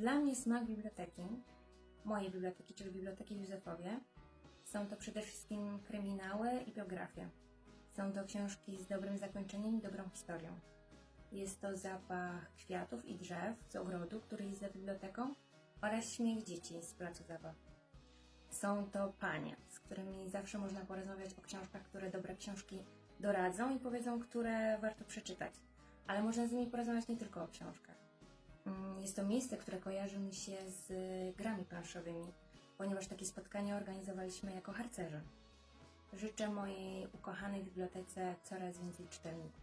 Dla mnie smak biblioteki, mojej biblioteki, czyli Biblioteki Józefowie, są to przede wszystkim kryminały i biografie. Są to książki z dobrym zakończeniem i dobrą historią. Jest to zapach kwiatów i drzew z ogrodu, który jest za biblioteką oraz śmiech dzieci z placu zabaw. Są to panie, z którymi zawsze można porozmawiać o książkach, które dobre książki doradzą i powiedzą, które warto przeczytać. Ale można z nimi porozmawiać nie tylko o książkach. Mm, Jest to miejsce, które kojarzy mi się z grami planszowymi, ponieważ takie spotkania organizowaliśmy jako harcerze. Życzę mojej ukochanej bibliotece coraz więcej czytelników.